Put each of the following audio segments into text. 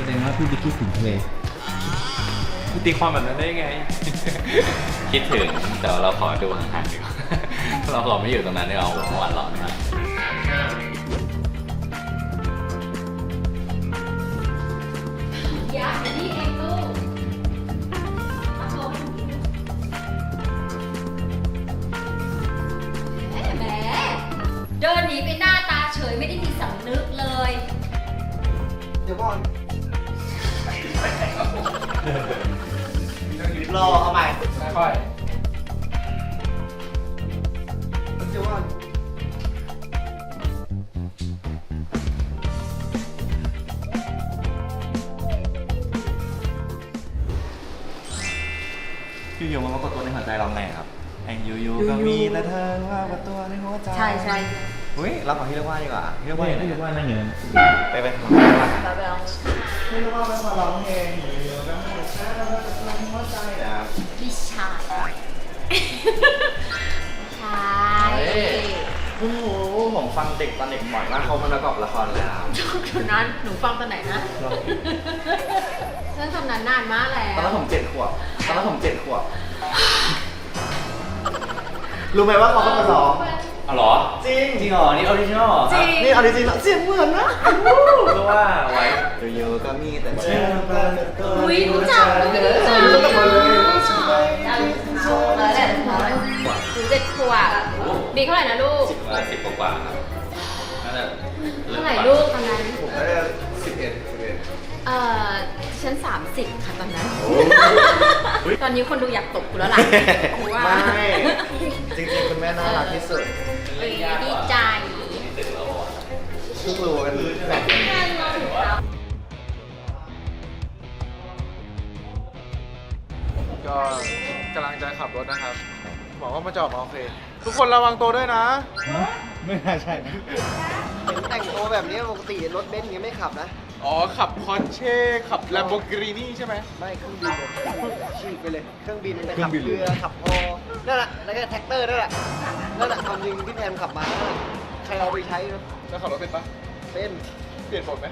แสดงว่าพี่บิ๊กคิดถึงทะเลตีความแบบนั้นได้ไง คิดถึงแต่ว่าเราขอดูห่างๆดีกว่า เราขอไม่อยู่ตรงนั้นดีกว่าโอ้โหเมื่อวานร้อนมากอย่านี่เองลูกมาโชว์ให้ดูแหมเดินหนีไปหน้าตาเฉยไม่ได้มีสำนึกเลย เดี๋ยวก่อน รอเอาใหม่ค่อยเดี๋ยวก่อนอยู่ๆมันมากดตัวในหัวใจเราไงครับไอ้อยู่ๆก็มีแต่เธอว่ากดตัวในหัวใจใช่ใช่อุ้ยเราขอที่เรียกว่าดีกว่าที่เรียกว่าว่าอย่างไรที่ว่านั่งอย่างนั้นไปไปทำอะไรวะเราไปลองไม่รู้ว่าไม่ นหัวใจนะครับพี่ชายใช่โอ้โหผมฟังเด็กตอนเด็กบ่อยมากเขามาประกอบละครเลยครับเดี๋ยวนั้นหนูฟังตอนไหนนะเรื่องตำนานนานมากแล้วตอนนั้นผมเจ็ดขวบตอนนั้นผมเจ็ดขวบรู้ไหมว่าเขาเป็นคนร้อง เอาเหรอ จริงจริงเหรอ นี่ออริจินอลเหรอจริงนี่เอาจริงๆเสียงเหมือนนะเพราะว่าไว้อยู่ๆก็มีแต่เธอปรากฏตัวอุ้ยรู้จักรู้จักรู้จักหมดเลยแล้วแหละหนูเจ็ดขวบบีเท่าไหร่นะลูกเออสิบกว่าๆครับน่าจะเท่าไหร่ลูกตอนนั้นผมได้สิบเอ็ดสิบเอ็ดเอ่อ ฉันสามสิบค่ะตอนนั้น ตอนนี้คนดูอยากตบกูแล้วล่ะกูว่าไม่จริงๆคุณแม่น่ารักที่สุดเอ้ยดีใจตึกเราอะเพิ่งรู้กันแบบนี้ก็กำลังจะขับรถนะครับบอกว่ามาจอดมาโอเค ทุกคนระวังตัวด้วยนะ ไม่น่าใช่นะเห็นแต่งตัวแบบนี้ปกติรถเบนซ์อย่างเงี้ยไม่ขับนะ อ๋อ ขับคอนเช่ ขับ Lamborghini ใช่ไหม ไม่เครื่องบินเลยฉีกไปเลยเครื่องบินไปขับเรือขับฮอนั่นแหละแล้วก็แท็กเตอร์นั่นแหละนั่นแหละความจริงที่แพมขับมานั่นแหละใครเอาไปใช้นะแล้วขับรถเป็นปะเป็นเปลี่ยนบทไหม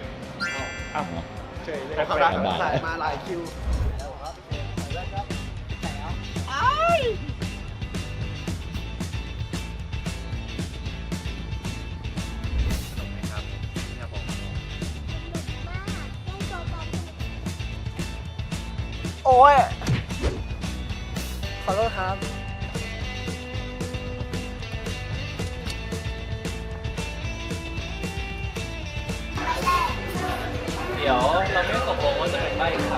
อ้าวเฉยเลยขับได้สายมาหลายคิว โอ้ย ขอโทษครับ เดี๋ยวเราไม่ตกลงว่าจะเป็นใบขับ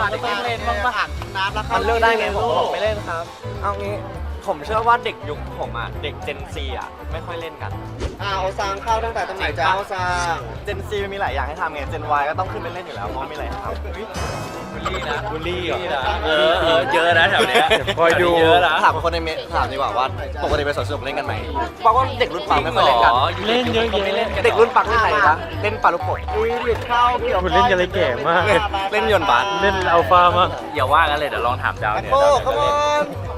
ครับไม่ผ่านเล่นบ้างปะอ่านน้ำแล้วมันเลือกได้ไงผมบอกไม่เล่นครับ เอางี้ ผมเชื่อว่าเด็กยุคผมอะ เด็กเจนซีอะ ไม่ค่อยเล่นกันอ่าโอซางเข้าตั้งแต่ตรงไหนจ้าโอซางเจนซีมันมีหลายอย่างให้ทำไงเจนวก็ต้องขึ้นไปเล่นอยู่แล้วเพราะมีอะไรให้ทำบุลลี่นะบุลลี่เหรอเออเออเยอะนะแถวเนี้ยคอยดู เยอะนะถามคนในเมทถามดีกว่าว่าปกติไปสวนสนุกเล่นกันไหมบอกว่าเด็กรุ่นปังไม่ค่อยเล่นกัน เล่นเยอะๆเล่นกันเด็กรุ่นปังเล่นไหนคะเล่นปลาลูกโป่งอุ้ยเด็กเข้าเกี่ยวคุณเล่นกันเลยแก่มาก เล่นยนต์บาสเล่นอัลฟามากอย่าว่ากันเลยเดี๋ยวลองถามดาวเนี่ยโอ้ดาวขมเดี๋ยวอเล่นน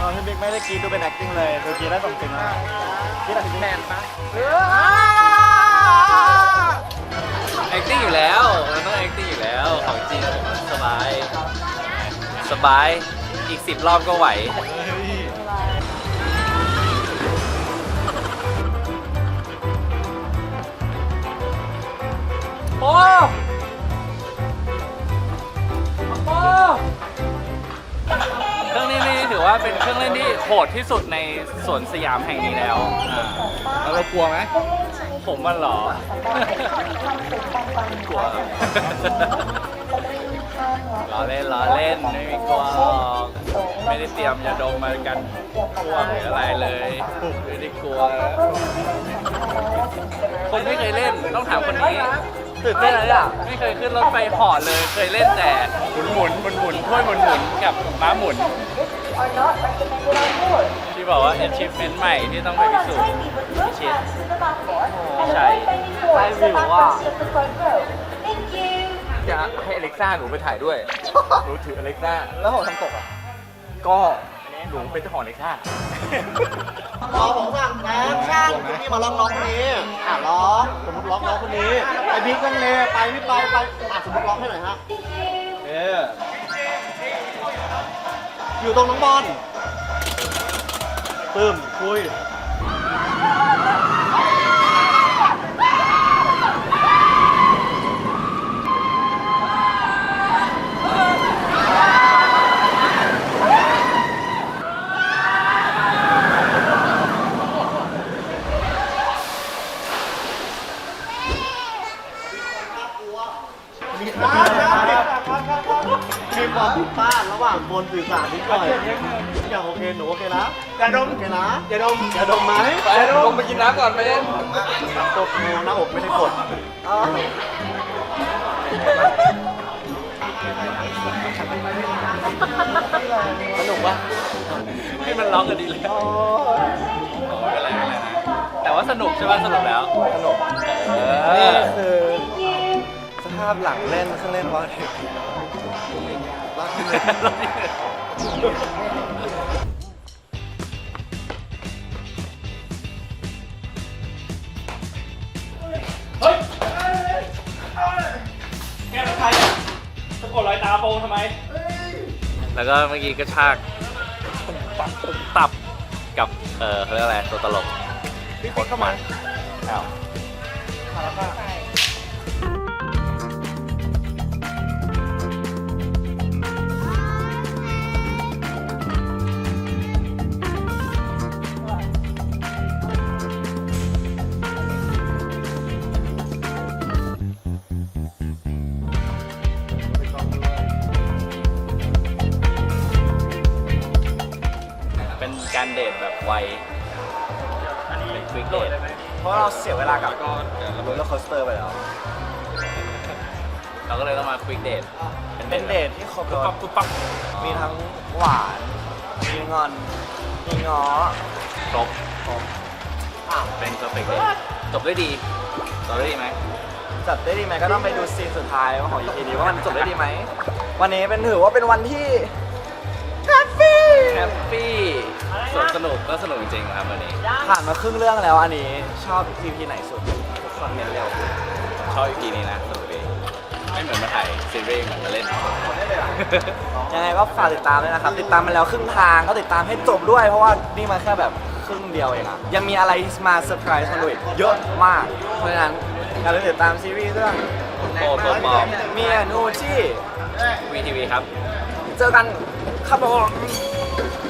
อ๋อพี่บิ๊กไม่ได้กรีดดูเป็น acting เลยดูกรีดได้สมจริงมากกรีดแบบแมนปะแอคติ้งอยู่แล้วมันต้องแอคติ้งอยู่แล้ว ของจริงสบาย สบาย อีกสิบรอบก็ไหว โอ้ โอ้ เครื่องนี้นี่ถือว่าเป็นเครื่องเล่นที่โหดที่สุดในสวนสยามแห่งนี้แล้วอ่าแล้วเรากลัวไหมผมมันเหรอ กลัว ล้อเล่นล้อเล่นไม่มีกลัวหรอกไม่ได้เตรียมยาดมมากันพวกหรืออะไรเลยไม่ได้กลัว คนไม่เคยเล่นต้องถามคนนี้ ตื่นเต้นอะไรอะไม่เคยขึ้นรถไฟเหอเลย เคยเล่นแต่หมุนหมุนหมุนหมุนถ้วยหมุนหมุนกับม้าหมุนที่บอกว่า achievement ใหม่ที่ต้องไปพิสูจน์พิชิตไม่ใช่ได้วิวอะจะให้อเล็กซ่าหนูไปถ่ายด้วยหนูถืออเล็กซ่าแล้วผมทำตกอะก็หนูเป็นเจ้าของอเล็กซ่ารอผมสั่งแป๊บช่างคุณนี่มาล็อกน้องคนนี้อะล็อกสมมติล็อกน้องคนนี้ไอ้ บิ๊กนั่งเลไปไม่ไปไปอะสมมติร้องให้หน่อยฮะเอออยู่ตรงน้องบอลปึ้มคุย มีความผิดพลาดระหว่างบนสื่อสารนิดหน่อยอย่างโอเคหนูโอเคนะอย่าดมโอเคนะอย่าดมอย่าดมไหมอย่าดมไปกินน้ำก่อนไปเล่นตกงูหน้าอกไม่ได้กดสนุกปะให้มันร้องกันดีเลยไม่เป็นไรไม่เป็นะแต่ว่าสนุกใช่ป่ะสนุกแล้วสนุกเอนี่อคือาพหลังเล่นเครื่องเล่นวอลเลย์ลากขึ้นเลยแล้วก็เมื่อกี้กระชากตุ้มตับตุ้มตับกับ เออเขาเรียกอะไรตัวตลกโคตรมันอ้าว เป็นการเดทแบบไวเป็นควิกเดทเพราะเราเสียเวลากับโรลเลอร์โคสเตอร์ไปแล้ว เราก็เลยต้องมาควิกเดทเป็นเดทที่ครบรปั๊บสปุ๊บปั๊บมีทั้งหวาน มีงอน มีง้อครบครบเป็นเพอร์เฟกต์จบด้วยดีจบด้วยดีไหมจัดได้ดีไหมก็ต้องไปดูซีนสุดท้ายของ EP นี้ว่ามันจบได้ดีไหม วันนี้เป็นถือว่าเป็นวันที่แฮปปี้แฮปปี้ สวนสนุกก็สนุกจริงๆครับวันนี้ ผ่านมาครึ่งเรื่องแล้วอันนี้ชอบ EP ไหนสุดทุกคนเมนเร็วชอบ EP นี้นะสนุกดีไม่เหมือนมาถ่ายซีรีส์เหมือนมาเล่น ยังไงก็ฝากติดตามด้วยนะครับ ติดตามมาแล้วครึ่งทางก็ติดตามให้จบด้วย เพราะว่านี่มาแค่แบบครึ่งเดียวเองอะยังมีอะไรมาเซอร์ไพรส์มาดูอีกเยอะมาก เพราะฉะนั้นอย่าลืมติดตามซีรีส์เรื่องโตตัวปลอมเมียนูที่วีทีวีครับ เจอกันครับผมบ